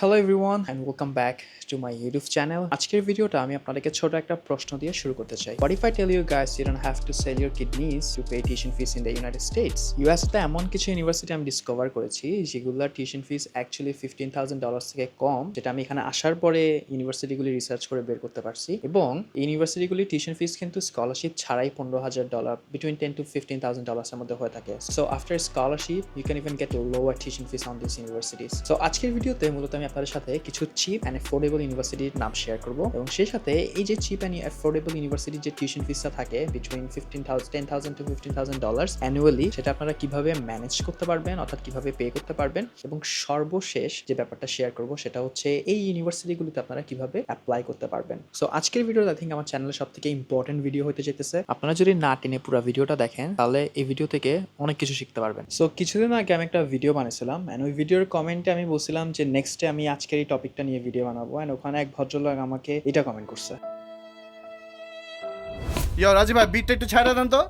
Hello everyone and welcome back to my YouTube channel আজকের ভিডিওটা আমি আপনাদেরকে ছোট একটা প্রশ্ন দিয়ে শুরু করতে চাই। What if I tell you guys you don't have to sell your kidneys to pay tuition fees in the United States ইউএসতে এমন কিছু ইউনিভার্সিটি আমি ডিসকভার করেছি যেগুলোর tuition fees actually fifteen thousand dollar থেকে কম, যেটা আমি এখানে আসার পরে ইউনিভার্সিটিগুলি রিসার্চ করে বের করতে পারছি। এবং ইউনিভার্সিটিগুলি টিউশন ফিস কিন্তু স্কলারশিপ ছাড়াই পনেরো হাজার dollar between ten to fifteen thousand ডলার্সের মধ্যে হয়ে থাকে। So after scholarship you can even get lower tuition fees on this universities so আজকের ভিডিওতে মূলত আমি আপনাদের সাথে কিছু চিপ অ্যান্ড অ্যাফোর্ডেবল ইউনিভার্সিটির নাম শেয়ার করব। এবং সেই সাথে এই যে চিপ অ্যান্ড অ্যাফোর্ডেবল ইউনিভার্সিটির যে টিউশন ফিসটা থাকে between fifteen thousand ten thousand to fifteen thousand dollars annually সেটা আপনারা কীভাবে ম্যানেজ করতে পারবেন, অর্থাৎ কীভাবে পে করতে পারবেন? এবং সর্বশেষ যে ব্যাপারটা শেয়ার করব, সেটা হচ্ছে এই ইউনিভার্সিটিগুলিতে আপনারা কীভাবে অ্যাপ্লাই করতে পারবেন? সো আজকের ভিডিও আই থিঙ্ক আমার চ্যানেলের সব থেকে ইম্পর্টেন্ট ভিডিও হতে যেতেছে। আপনারা যদি না টেনে পুরো ভিডিওটা দেখেন, তাহলে এই ভিডিও থেকে অনেক কিছু শিখতে পারবেন। সো কিছুদিন আগে আমি একটা ভিডিও বানিয়েছিলাম অ্যান্ড ওই ভিডিওর কমেন্টে আমি বলছিলাম যে নেক্সটে আমি আজকের এই টপিকটা নিয়ে ভিডিও বানাবো অ্যান্ড ওখানে এক ভদ্রলোক আমাকে এটা কমেন্ট করছে। ইয়ো রাজি ভাই বিটটা একটু ছাড়া দেন তো।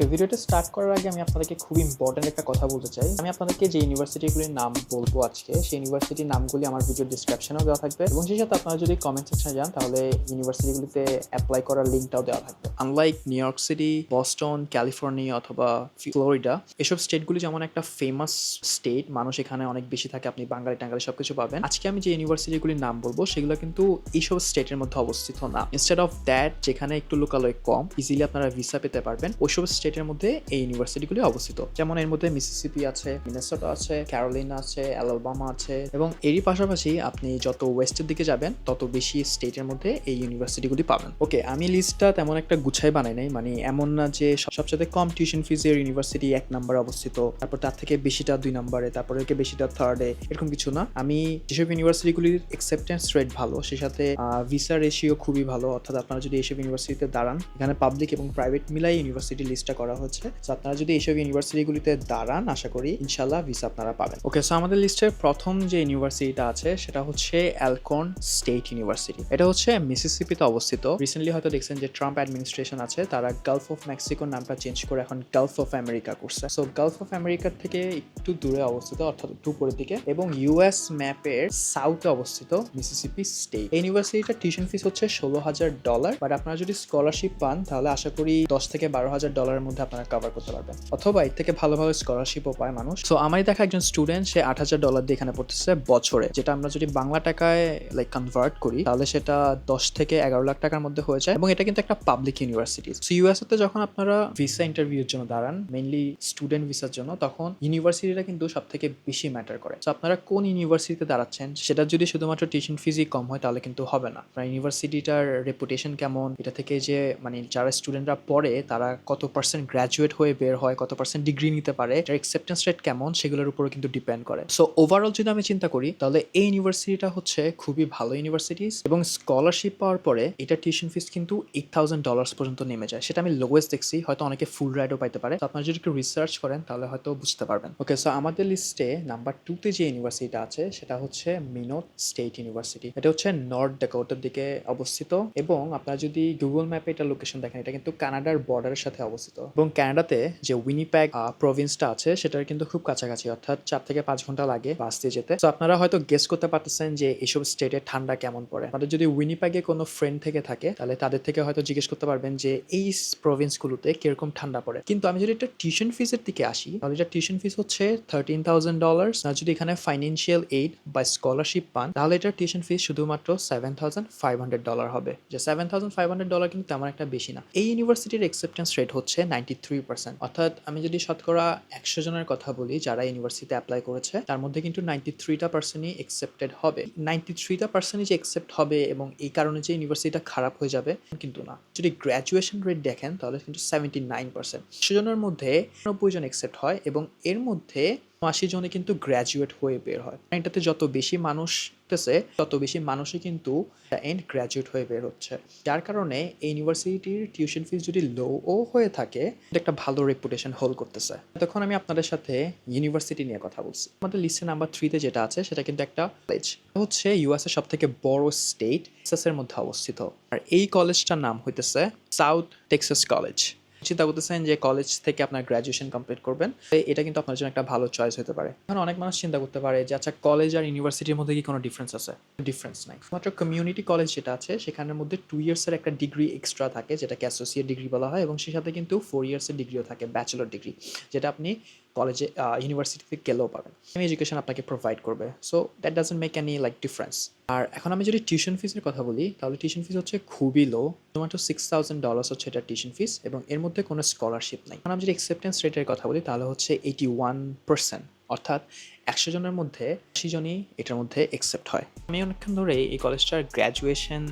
ওকে, ভিডিওটা স্টার্ট করার আগে আমি আপনাদেরকে খুব ইম্পর্টেন্ট একটা কথা বলতে চাই। আমি আপনাদেরকে যে ইউনিভার্সিটিগুলির নাম বলব আজকে, সেই ইউনিভার্সিটির নামগুলি আমার ভিডিও ডিসক্রিপশনেও দেওয়া থাকবে এবং সেই সাথে আপনারা যদি কমেন্ট সেকশনে যান, তাহলে ইউনিভার্সিটিগুলিতে অ্যাপ্লাই করার লিঙ্কটাও দেওয়া থাকবে। Unlike New York City Boston California অথবা ফ্লোরিডা এসব স্টেটগুলি যেমন একটা ফেমাস স্টেট মানুষ এখানে অনেক বেশি থাকে, আপনি বাঙালি টাঙ্গালি সবকিছু পাবেন। আজকে আমি যে ইউনিভার্সিটিগুলির নাম বলব, সেগুলো কিন্তু এইসব স্টেটের মধ্যে অবস্থিত না। ইনস্টেড অফ দ্যাট যেখানে একটু লোকালয় কম ইজিলি আপনারা ভিসা পেতে পারবেন, ওইসব স্টেটের মধ্যে এই ইউনিভার্সিটিগুলি অবস্থিত। যেমন এর মধ্যে মিসিসিপি আছে মিনেসোটা আছে ক্যারোলিনা আছে অ্যালাবামা আছে এবং এরই পাশাপাশি আপনি যত ওয়েস্টের দিকে যাবেন, তত বেশি স্টেটের মধ্যে এই ইউনিভার্সিটিগুলি পাবেন। ওকে, আমি লিস্টটা তেমন একটা গুছাই বানাই নাই মানে এমন না যে সবচেয়ে কম টিউশন ফিজের ইউনিভার্সিটি এক নম্বরে অবস্থিত, তারপর তার থেকে বেশিটা দুই নম্বরে তারপরে এর বেশিটা থার্ডে এরকম কিছু না। আমি যেসব ইউনিভার্সিটিগুলির অ্যাকসেপ্টেন্স রেট ভালো, সেই সাথে ভিসা রেশিও খুবই ভালো, অর্থাৎ আপনারা যদি এইসব ইউনিভার্সিটিতে দাঁড়ান, এখানে পাবলিক এবং প্রাইভেট মিলাই ইউনিভার্সিটি লিস্টটা করা হচ্ছে। তো আপনারা যদি এইসব ইউনিভার্সিটিগুলিতে দাঁড়ান, আশা করি ইনশাল্লাহ ভিসা আপনারা পাবেন। ওকে সো আমাদের লিস্টের প্রথম যে ইউনিভার্সিটিটা আছে, সেটা হচ্ছে অ্যালকন স্টেট ইউনিভার্সিটি এটা হচ্ছে মিসিসিপিতে অবস্থিত। রিসেন্টলি হয়তো দেখছেন যে ট্রাম্প অ্যাডমিনিস্ট্রেশন আছে, তারা গালফ অফ মেক্সিকোর নামটা চেঞ্জ করে এখন গালফ অফ আমেরিকা করছে। সো গালফ অফ আমেরিকার থেকে একটু দূরে অবস্থিত, অর্থাৎ একটু উপরের দিকে, এবং ইউএস ম্যাপের সাউথে অবস্থিত মিসিসিপি স্টেট এই ইউনিভার্সিটিটার টিউশন ফিস হচ্ছে ষোলো হাজার ডলার বাট আপনারা যদি স্কলারশিপ পান, তাহলে আশা করি দশ থেকে বারো হাজার ডলারের মধ্যে আপনারা কভার করতে পারবেন। অথবা এর থেকে ভালো ভালো স্কলারশিপও পায় মানুষ। সো আমারই দেখা একজন স্টুডেন্ট সে আট হাজার ডলার দিয়ে এখানে পড়তেছে বছরে। যেটা আমরা যদি বাংলা টাকায় লাইক কনভার্ট করি, তাহলে সেটা দশ থেকে এগারো লাখ টাকার মধ্যে হয়ে যায়। এবং এটা কিন্তু একটা পাবলিক ইউনিভার্সিটি সো ইউএসএতে যখন আপনারা ভিসা ইন্টারভিউর জন্য দাঁড়ান মেইনলি স্টুডেন্ট ভিসার জন্য, তখন ইউনিভার্সিটিটা কিন্তু সব থেকে বেশি ম্যাটার করে। সো আপনারা কোন ইউনিভার্সিটিতে দাঁড়াচ্ছেন, সেটা যদি শুধুমাত্র টিউশন ফিজই কম হয়, তাহলে কিন্তু হবে না। আপনার ইউনিভার্সিটিটার রেপুটেশন কেমন? এটা থেকে যে মানে যারা স্টুডেন্টরা পড়ে, তারা কত পার্সেন্ট গ্র্যাজুয়েট হয়ে বের হয়, কত পার্সেন্ট ডিগ্রি নিতে পারে, এটার অ্যাকসেপ্টেন্স রেট কেমন, সেগুলোর উপরে কিন্তু ডিপেন্ড করে। সো ওভারঅল যদি আমি চিন্তা করি, তাহলে এই ইউনিভার্সিটিটা হচ্ছে খুবই ভালো ইউনিভার্সিটিস এবং স্কলারশিপ পাওয়ার পরে এটা টিউশন ফিস কিন্তু এইট থাউজেন্ড ডলার্স পর্যন্ত নেমে যায়। সেটা আমি লোয়েস্ট দেখছি, হয়তো অনেকে ফুল রাইডও পাইতে পারে। আপনারা যদি একটু রিসার্চ করেন, তাহলে হয়তো বুঝতে পারবেন। ওকে সো আমাদের লিস্টে নাম্বার টুতে যে ইউনিভার্সিটিটা আছে, সেটা হচ্ছে মিনোট স্টেট ইউনিভার্সিটি এটা হচ্ছে নর্থ ডেকোটার দিকে অবস্থিত এবং আপনারা যদি গুগল ম্যাপে এটা লোকেশন দেখেন, এটা কিন্তু কানাডার বর্ডারের সাথে অবস্থিত। এবং কানাডাতে যে উইনিপ্যাগ প্রভিন্সটা আছে, সেটার কিন্তু খুব কাছাকাছি, অর্থাৎ চার থেকে পাঁচ ঘণ্টা লাগে বাস দিয়ে যেতে। তো আপনারা হয়তো গেস করতে পারতেছেন যে এইসব স্টেটে ঠান্ডা কেমন পড়ে। আমাদের যদি উইনিপ্যাগে কোনো ফ্রেন্ড থেকে থাকে, তাহলে তাদের থেকে হয়তো জিজ্ঞেস করতে পারবেন যে এই প্রভিন্সগুলোতে কীরকম ঠান্ডা পড়ে। কিন্তু আমি যদি এটা টিউশন ফিসের দিকে আসি, তাহলে এটা টিউশন ফিস হচ্ছে থার্টিন থাউজেন্ড ডলার আর যদি এখানে ফাইন্যান্সিয়াল এইড বা স্কলারশিপ পান, তাহলে এটা টিউশন ফিস শুধুমাত্র seven thousand five hundred dollar হবে। যে seven thousand five hundred dollar কিন্তু তেমন একটা বেশি না। এই ইউনিভার্সিটির অ্যাকসেপ্টেন্স রেট হচ্ছে নাইনটি থ্রি পার্সেন্ট অর্থাৎ আমি যদি শতকরা একশো জনের কথা বলি যারা ইউনিভার্সিটিতে অ্যাপ্লাই করেছে, তার মধ্যে কিন্তু নাইনটি থ্রিটা পার্সেন্টই অ্যাকসেপ্টেড হবে। নাইনটি থ্রিটা পার্সেন্টই যে অ্যাকসেপ্ট হবে এবং এই কারণে যে ইউনিভার্সিটিটা খারাপ হয়ে যাবে, কিন্তু না। যদি গ্র্যাজুয়েশন রেট দেখেন, তাহলে কিন্তু সেভেন্টি নাইন পার্সেন্ট জনের মধ্যে নব্বই জন অ্যাকসেপ্ট হয় এবং এর মধ্যে আশি জনে কিন্তু গ্র্যাজুয়েট হয়ে বের হয়। এটাতে যত বেশি মানুষ হতেছে তত বেশি মানুষই কিন্তু এন্ড গ্র্যাজুয়েট হয়ে বের হচ্ছে। যার কারণে ইউনিভার্সিটির টিউশন ফিস যদি লো ও হয়ে থাকে একটা ভালো রেপুটেশন হোল্ড করতেছে। তখন আমি আপনাদের সাথে ইউনিভার্সিটি নিয়ে কথা বলছি। আমাদের লিস্টে নাম্বার থ্রিতে যেটা আছে, সেটা কিন্তু একটা কলেজ হচ্ছে ইউএস এর সব থেকে বড় স্টেট টেক্সাসের মধ্যে অবস্থিত। আর এই কলেজটার নাম হইতেছে সাউথ টেক্সাস কলেজ চিন্তা করতেছেন যে কলেজ থেকে আপনার গ্র্যাজুয়েশন কমপ্লিট করবেন এটা কিন্তু আপনার জন্য একটা ভালো চয়েস হতে পারে। এখন অনেক মানুষ চিন্তা করতে পারে যে আচ্ছা কলেজ আর ইউনিভার্সিটির মধ্যে কি কোনো ডিফারেন্স আছে? ডিফারেন্স নাই। মাত্র কমিউনিটি কলেজ যেটা আছে, সেখানের মধ্যে টু ইয়ার্সের একটা ডিগ্রি এক্সট্রা থাকে, যেটাকে অ্যাসোসিয়েট ডিগ্রি বলা হয়, এবং সেই সাথে কিন্তু ফোর ইয়ার্সের ডিগ্রিও থাকে ব্যাচেলর ডিগ্রি যেটা আপনি কলেজে ইউনিভার্সিটিতে গেলেও পাবেন সেম এডুকেশন আপনাকে প্রোভাইড করবে। So that doesn't make any like difference আর এখন আমি যদি টিউশন ফিসের কথা বলি, তাহলে টিউশন ফিস হচ্ছে খুবই লো শুধুমাত্র সিক্স থাউজেন্ড ডলার্স হচ্ছে এটা টিউশন ফিস এবং এর মধ্যে কোনো স্কলারশিপ নাই। এখন আমি যদি অ্যাকসেপ্টেন্স রেটের কথা বলি, তাহলে হচ্ছে এইটি ওয়ান পার্সেন্ট অর্থাৎ একশো জনের মধ্যে আশি জনই এটার মধ্যে একসেপ্ট হয়। আমি অনেকক্ষণ ধরে এই কলেজটার গ্র্যাজুয়েশন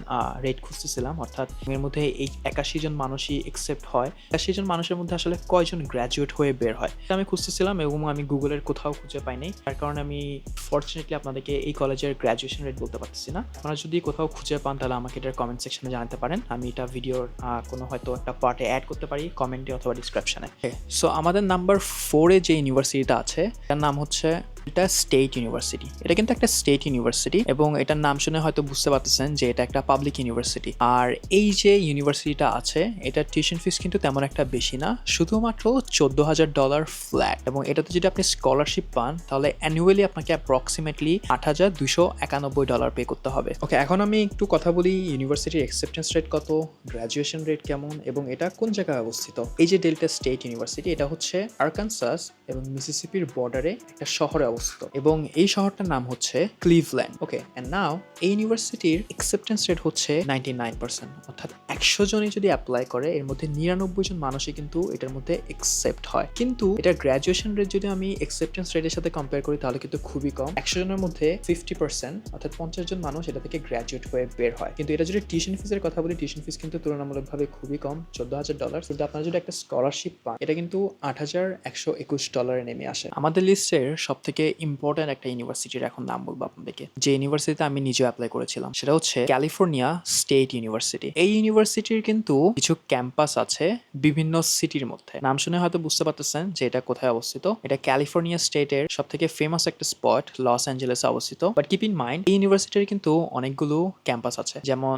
রেট খুঁজতেছিলাম, অর্থাৎ এর মধ্যে এই একাশি জন মানুষই একসেপ্ট হয়। একাশি জন মানুষের মধ্যে আসলে কয়জন গ্র্যাজুয়েট হয়ে বের হয়? আমি খুঁজতেছিলাম এবং আমি গুগলের কোথাও খুঁজে পাইনি তার কারণে আমি ফর্চুনেটলি আপনাদেরকে এই কলেজের গ্র্যাজুয়েশন রেট বলতে পারতেছি না। আপনারা যদি কোথাও খুঁজে পান, তাহলে আমাকে এটার কমেন্ট সেকশনে জানাতে পারেন। আমি এটা ভিডিওর কোনো হয়তো একটা পার্টে অ্যাড করতে পারি কমেন্টে অথবা ডিসক্রিপশনে সো আমাদের নাম্বার ফোরে যে ইউনিভার্সিটিটা আছে তার নাম হচ্ছে এটা স্টেট ইউনিভার্সিটি এটা কিন্তু একটা স্টেট ইউনিভার্সিটি এবং এটার নাম শুনে হয়তো বুঝতে পারতেছেন যে এটা একটা পাবলিক ইউনিভার্সিটি আর এই যে ইউনিভার্সিটিটা আছে, এটার টিউশন ফিস কিন্তু তেমন একটা বেশি না, শুধুমাত্র চোদ্দ হাজার ডলার ফ্ল্যাট এবং এটাতে যদি আপনি স্কলারশিপ পান, তাহলে অ্যানুয়ালি আপনাকে অ্যাপ্রক্সিমেটলি আট হাজার দুশো একানব্বই ডলার পে করতে হবে। ওকে এখন আমি একটু কথা বলি ইউনিভার্সিটির অ্যাকসেপ্টেন্স রেট কত গ্র্যাজুয়েশন রেট কেমন, এবং এটা কোন জায়গায় অবস্থিত? এই যে ডেল্টা স্টেট ইউনিভার্সিটি এটা হচ্ছে আরকানসাস এবং মিসিসিপির বর্ডারে একটা শহরে অবস্থিত এবং এই শহরটার নাম হচ্ছে ক্লিভল্যান্ড। ওকে অ্যান্ড নাও এই ইউনিভার্সিটির অ্যাকসেপ্টেন্স রেট হচ্ছে নাইনটি নাইন পার্সেন্ট অর্থাৎ একশো জনই যদি অ্যাপ্লাই করে, এর মধ্যে নিরানব্বই জন মানুষই কিন্তু এটার মধ্যে একসেপ্ট হয়। কিন্তু এটা গ্র্যাজুয়েশন রেট যদি আমি অ্যাকসেপ্টেন্স রেটের সাথে কম্পেয়ার করি, তাহলে কিন্তু খুবই কম। একশো জনের মধ্যে ফিফটি পার্সেন্ট অর্থাৎ পঞ্চাশ জন মানুষ এটা থেকে গ্র্যাজুয়েট হয়ে বের হয়। কিন্তু এটা যদি টিউশন ফিসের কথা বলি টিউশন ফিস কিন্তু তুলনামূলকভাবে খুবই কম, চোদ্দ হাজার ডলার কিন্তু আপনারা যদি একটা স্কলারশিপ পান, এটা কিন্তু আট হাজার একশো একুশ ডলারে নেমে আসে। আমাদের লিস্টের সব থেকে ইম্পর্ট্যান্ট একটা ইউনিভার্সিটির এখন নাম বলব আপনাদেরকে। যে ইউনিভার্সিটিতে আমি নিজেও অ্যাপ্লাই করেছিলাম, সেটা হচ্ছে ক্যালিফোর্নিয়া স্টেট ইউনিভার্সিটি এই ইউনিভার্সিটির কিন্তু কিছু ক্যাম্পাস আছে বিভিন্ন সিটির মধ্যে। নাম শুনে হয়তো বুঝতে পারতেছেন যে এটা কোথায় অবস্থিত। এটা ক্যালিফোর্নিয়া স্টেটের সব থেকে ফেমাস একটা স্পট লস অ্যাঞ্জেলেসে অবস্থিত। বাট কিপ ইন মাইন্ড এই ইউনিভার্সিটির কিন্তু অনেকগুলো ক্যাম্পাস আছে। যেমন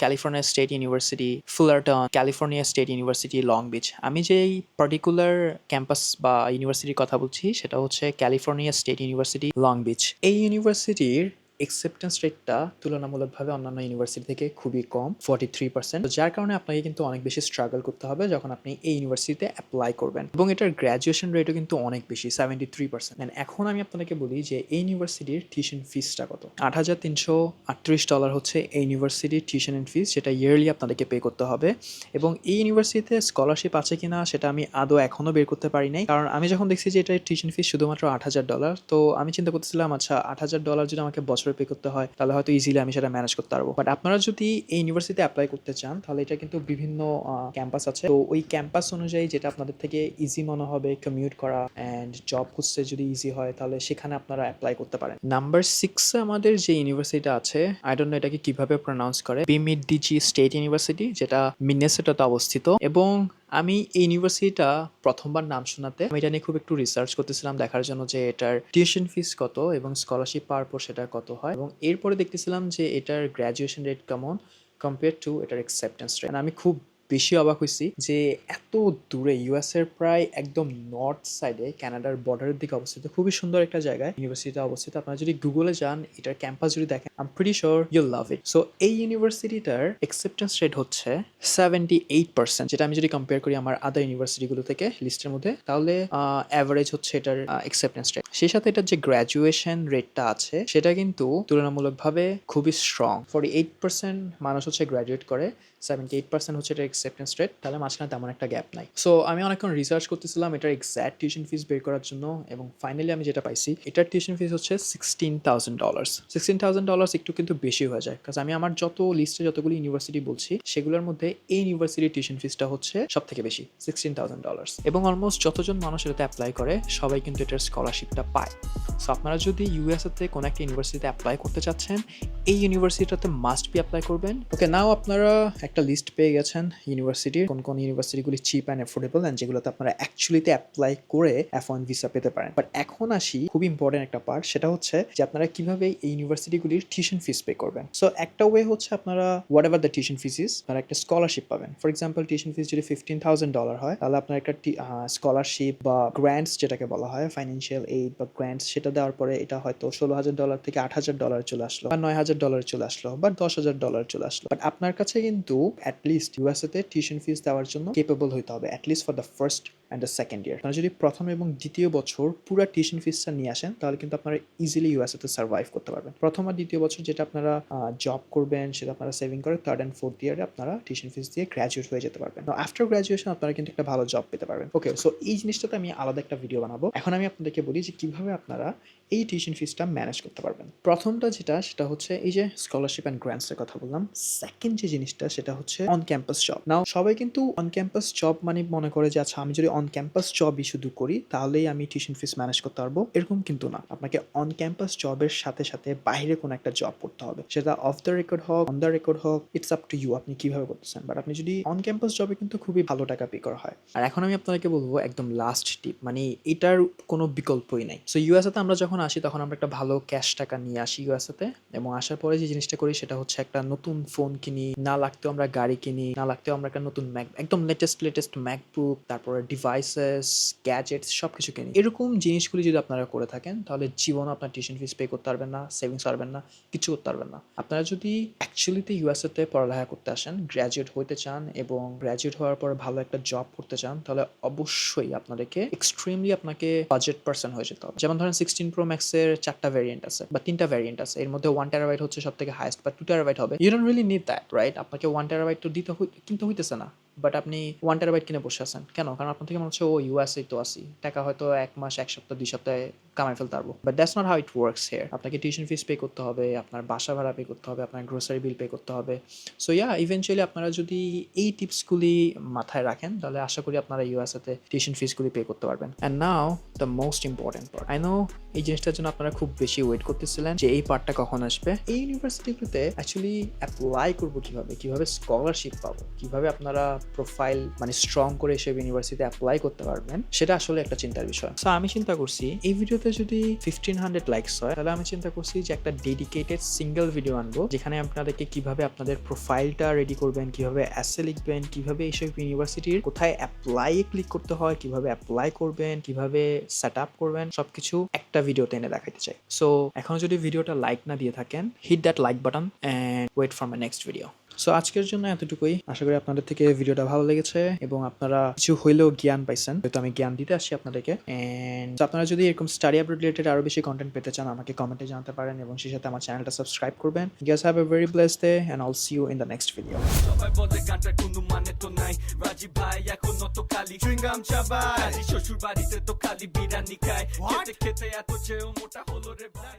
California State University Fullerton California State University Long Beach আমি যেই পার্টিকুলার ক্যাম্পাস বা ইউনিভার্সিটির কথা বলছি, সেটা হচ্ছে California State University Long Beach এই ইউনিভার্সিটির অ্যাকসেপ্টেন্স রেটটা তুলনামূলকভাবে অন্যান্য ইউনিভার্সিটি থেকে খুবই কম ফর্টি থ্রি পার্সেন্ট যার কারণে আপনাকে কিন্তু অনেক বেশি স্ট্রাগল করতে হবে যখন আপনি এই ইউনিভার্সিটিতে অ্যাপ্লাই করবেন। এবং এটার গ্র্যাজুয়েশন রেটও কিন্তু অনেক বেশি সেভেন্টি থ্রি পার্সেন্ট এখন আমি আপনাকে বলি যে এই ইউনিভার্সিটির টিউশন ফিসটা কত? আট হাজার তিনশো আটত্রিশ ডলার হচ্ছে এই ইউনিভার্সিটির টিউশন এন্ড ফিস যেটা ইয়ারলি আপনাদেরকে পে করতে হবে। এবং এই ইউনিভার্সিটিতে স্কলারশিপ আছে কিনা সেটা আমি আদৌ এখনও বের করতে পারি নাই। কারণ আমি যখন দেখছি যে এটা টিউশন ফিস শুধুমাত্র আট হাজার ডলার তো আমি চিন্তা করতেছিলাম আচ্ছা আট হাজার ডলার যদি আমাকে বছরে পে করতে হয়, তাহলে হয়তো ইজিলি আমি সেটা ম্যানেজ করতে পারব। বাট আপনারা যদি এই ইউনিভার্সিটিতে অ্যাপ্লাই করতে চান, তাহলে এটা কিন্তু বিভিন্ন ক্যাম্পাস আছে। তো ওই ক্যাম্পাস অনুযায়ী যেটা আপনাদের থেকে ইজি মনে হবে কমিউট করা অ্যান্ড জব খুঁজতে যদি ইজি হয়, তাহলে সেখানে আপনারা অ্যাপ্লাই করতে পারেন। নাম্বার সিক্সে আমাদের যে ইউনিভার্সিটিটা আছে আই ডোন্ট নো এটাকে কীভাবে প্রনাউন্স করে বিমিড ডিজি স্টেট ইউনিভার্সিটি যেটা মিনেসোটাতে অবস্থিত। এবং আমি এই ইউনিভার্সিটিটা প্রথমবার নাম শোনাতে, আমি এটা নিয়ে খুব একটু রিসার্চ করতেছিলাম, দেখার জন্য যে এটার টিউশন ফিস কত এবং স্কলারশিপ পাওয়ার পর সেটা কত হয় এবং এরপরে দেখতেছিলাম যে এটার গ্র্যাজুয়েশন রেট কেমন কম্পেয়ার টু এটার অ্যাকসেপ্টেন্স রেট আমি খুব বেশি অবাক হয়েছি যে এত দূরে ইউএস এর প্রায় একদম নর্থ সাইডে কানাডার বর্ডারের দিকে অবস্থিত। খুবই সুন্দর একটা জায়গায়। ইউনিভার্সিটিটা অবস্থিত। আপনারা যদি গুগলে যান, এটার ক্যাম্পাস যদি দেখেন I'm pretty sure you'll love it so এই ইউনিভার্সিটিটার অ্যাকসেপ্টেন্স রেট হচ্ছে সেভেন্টি এইট পার্সেন্ট যেটা আমি যদি কম্পেয়ার করি আমার আদার ইউনিভার্সিটিগুলো থেকে লিস্টের মধ্যে, তাহলে অ্যাভারেজ হচ্ছে এটার অ্যাকসেপ্টেন্স রেট সেই সাথে এটার যে গ্র্যাজুয়েশন রেটটা আছে, সেটা কিন্তু তুলনামূলকভাবে খুবই স্ট্রং ফর্টি এইট পার্সেন্ট মানুষ হচ্ছে গ্র্যাজুয়েট করে সেভেন্টি এইট পার্সেন্ট হচ্ছে এটা অ্যাকসেপ্টেন্স রেট তাহলে মাঝখানে তেমন একটা গ্যাপ নাই। সো আমি অনেকক্ষণ রিসার্চ করতেছিলাম এটার এক্স্যাক্ট টিউশন ফিস বের করার জন্য এবং ফাইনালি আমি যেটা পাইছি, এটার টিউশন ফিস হচ্ছে sixteen thousand dollars sixteen thousand dollars একটু কিন্তু বেশি হয়ে যায় কারণ আমি আমার যত লিস্টে যতগুলি ইউনিভার্সিটি বলছি, সেগুলোর মধ্যে এই ইউনিভার্সিটির টিউশন ফিসটা হচ্ছে সব থেকে বেশি সিক্সটিন থাউজেন্ড ডলার্স এবং অলমোস্ট যতজন মানুষ এটাতে অ্যাপ্লাই করে, সবাই কিন্তু এটার স্কলারশিপটা পায়। সো আপনারা যদি ইউএসএতে কোনো একটা ইউনিভার্সিটিতে অ্যাপ্লাই করতে চাচ্ছেন, এই ইউনিভার্সিটিটাতে মাস্ট বি অ্যাপ্লাই করবেন। ওকে নাও আপনারা একটা লিস্ট পেয়ে গেছেন ইউনিভার্সিটির কোন কোন ইউনিভার্সিটিগুলি চিপ অ্যান্ড অ্যাফোর্ডেবল অ্যান্ড যেগুলোতে আপনারা অ্যাকচুয়ালিতে অ্যাপ্লাই করে এফ ওয়ান ভিসা পেতে পারেন। বাট এখন আসি খুব ইম্পর্টেন্ট একটা পার্ট সেটা হচ্ছে যে আপনারা কীভাবে এই ইউনিভার্সিটিগুলির টিউশন ফিস পে করবেন। সো একটা ওয়ে হচ্ছে আপনারা whatever the tuition fees is আপনারা একটা স্কলারশিপ পাবেন। ফর এক্সাম্পল টিউশন ফিস যদি ফিফটিন থাউজেন্ড ডলার হয়, তাহলে আপনার একটা স্কলারশিপ বা গ্র্যান্টস যেটাকে বলা হয় ফাইন্যান্সিয়াল এইড বা গ্র্যান্টস সেটা দেওয়ার পরে এটা হয়তো ষোলো হাজার ডলার থেকে আট হাজার ডলার চলে আসলো বা নয় হাজার ডলার চলে আসলো বা দশ হাজার ডলার চলে আসলো। বাট আপনার কাছে কিন্তু অ্যাটলিস্ট ইউএসএতে টিউশন ফিস দেওয়ার জন্য কেপেবল হইতে হবে at least for the first and the second year আপনারা যদি প্রথম এবং দ্বিতীয় বছর পুরো টিউশন ফিসটা নিয়ে আসেন, তাহলে কিন্তু আপনারা ইজিলি ইউএসএতে সার্ভাইভ করতে পারবেন। প্রথম আর দ্বিতীয় বছর যেটা আপনারা জব করবেন, সেটা আপনারা সেভিং করে থার্ড অ্যান্ড ফোর্থ ইয়ারে আপনারা টিউশন ফিস দিয়ে গ্র্যাজুয়েট হয়ে যেতে পারবেন। আফটার গ্র্যাজুয়েশন আপনারা কিন্তু একটা ভালো জব পেতে পারবেন। ওকে সো এই জিনিসটাতে আমি আলাদা একটা ভিডিও বানাবো। এখন আমি আপনাদেরকে বলি যে কীভাবে আপনারা এই টিউশন ফিসটা ম্যানেজ করতে পারবেন। প্রথমটা যেটা, সেটা হচ্ছে এই যে স্কলারশিপ অ্যান্ড গ্র্যান্টসের কথা বললাম। সেকেন্ড যে জিনিসটা, সেটা হচ্ছে অন ক্যাম্পাস জব নাও সবাই কিন্তু অন ক্যাম্পাস জব মানে মনে করে যে আচ্ছা আমি যদি অন ক্যাম্পাস জবই শুধু করি, তাহলেই আমি টিউশন ফিস ম্যানেজ করতে পারব। এরকম কিন্তু না। আপনাকে অন ক্যাম্পাস জবের সাথে সাথে বাইরে কোনো একটা জব করতে হবে। সেটা অফ দ্য রেকর্ড হোক অন দ্য রেকর্ড হোক ইটস আপ টু ইউ আপনি কীভাবে করতেছেন। বাট আপনি যদি অন ক্যাম্পাস জবে কিন্তু খুবই ভালো টাকা পে করা হয়। আর এখন আমি আপনাদেরকে বলব একদম লাস্ট টিপ মানে এটার কোনো বিকল্পই নাই। সো ইউএসএতে আমরা যখন আসি, তখন আমরা একটা ভালো ক্যাশ টাকা নিয়ে আসি ইউএসএতে এবং আসার পরে যে জিনিসটা করি, সেটা হচ্ছে একটা নতুন ফোন কিনি। না লাগতেও আমরা গাড়ি কিনি, না লাগতেও আমরা একটা নতুন ম্যাক একদম লেটেস্ট লেটেস্ট ম্যাকবুক তারপরে ডিভাইসেস গ্যাজেটস সব কিছু কিনি। এরকম জিনিসগুলি যদি আপনারা করে থাকেন, তাহলে জীবনে আপনার টিউশন ফিস পে করতে পারবেন না সেভিংস পারবেন না, কিছু করতে পারবেন না। আপনারা যদি অ্যাকচুয়ালিতে ইউএসএতে পড়ালেখা করতে আসেন গ্র্যাজুয়েট হইতে চান এবং গ্র্যাজুয়েট হওয়ার পর ভালো একটা জব করতে চান, তাহলে অবশ্যই আপনাদেরকে এক্সট্রিমলি আপনাকে বাজেট পার্সন হয়ে যেতে হবে। যেমন ধরেন সিক্সটিন প্রো ম্যাক্সের চারটা ভ্যারিয়েন্ট আছে বা তিনটা ভ্যারিয়েন্ট আছে। এর মধ্যে ওয়ান টেরাবাইট হচ্ছে সব থেকে হাইস্ট বা টু টেরাবাইট হবে। You don't really need that right আপনাকে ওয়ান টেরাবাইট তো দিতে কিনতে হইতেছে না বাট আপনি ওয়ান টেরাবাইট কিনে বসে আছেন। কেন? কারণ আপনার থেকে মনে হচ্ছে, ও ইউএসএ তো আসি টাকা হয়তো এক মাস, এক সপ্তাহ, দুই সপ্তাহে কামাই ফেলতে পারব। But that's not how it works here আপনাকে টিউশন ফিস পে করতে হবে, আপনার বাসা ভাড়া পে করতে হবে, আপনার গ্রোসারি বিল পে করতে হবে। সো ইয়া ইভেনচুয়ালি আপনারা যদি এই টিপসগুলি মাথায় রাখেন, তাহলে আশা করি আপনারা ইউএসএতে টিউশন ফিসগুলি পে করতে পারবেন। And now the most important part I know এই জিনিসটার জন্য আপনারা খুব বেশি ওয়েট করতেছিলেন যে এই পার্টটা কখন আসবে। এই ইউনিভার্সিটিগুলোতে অ্যাকচুয়ালি অ্যাপ্লাই করব কীভাবে? কীভাবে স্কলারশিপ পাবো? কীভাবে আপনারা প্রোফাইল মানে স্ট্রং করে এসব ইউনিভার্সিটিতে অ্যাপ্লাই করতে পারবেন, সেটা আসলে একটা চিন্তার বিষয়। সো আমি চিন্তা করছি, এই ভিডিওতে যদি ফিফটিন হান্ড্রেড লাইকস হয়, তাহলে আমি চিন্তা করছি যে একটা ডেডিকেটেড সিঙ্গেল ভিডিও আনব, যেখানে আপনাদেরকে কীভাবে আপনাদের প্রোফাইলটা রেডি করবেন, কীভাবে অ্যাসে লিখবেন, কীভাবে এইসব ইউনিভার্সিটির কোথায় অ্যাপ্লাই ক্লিক করতে হয়, কীভাবে অ্যাপ্লাই করবেন, কীভাবে সেট আপ করবেন, সবকিছু একটা ভিডিওতে এনে দেখাইতে চাই। সো এখনও যদি ভিডিওটা লাইক না দিয়ে থাকেন hit that like button and wait for my next video so আজকের জন্য এতটুকুই। আশা করি আপনাদের থেকে ভিডিওটা ভালো লেগেছে এবং আপনারা কিছু হইলেও জ্ঞান পাইছেন। হয়তো আমি জ্ঞান দিতে আসছি আপনাদেরকে। এন্ড আপনারা যদি এরকম স্টাডি আপডেট রিলেটেড আরও বেশি কন্টেন্ট পেতে চান, আমাকে কমেন্টে জানাতে পারেন এবং সেই সাথে আমার চ্যানেলটা সাবস্ক্রাইব করবেন। Guys have a very blessed day and all see you in the next video বাড়িতে তো খালি বিরিয়ানি খায়। খেতে এত চেয়েও মোটা হলো রে ভাই।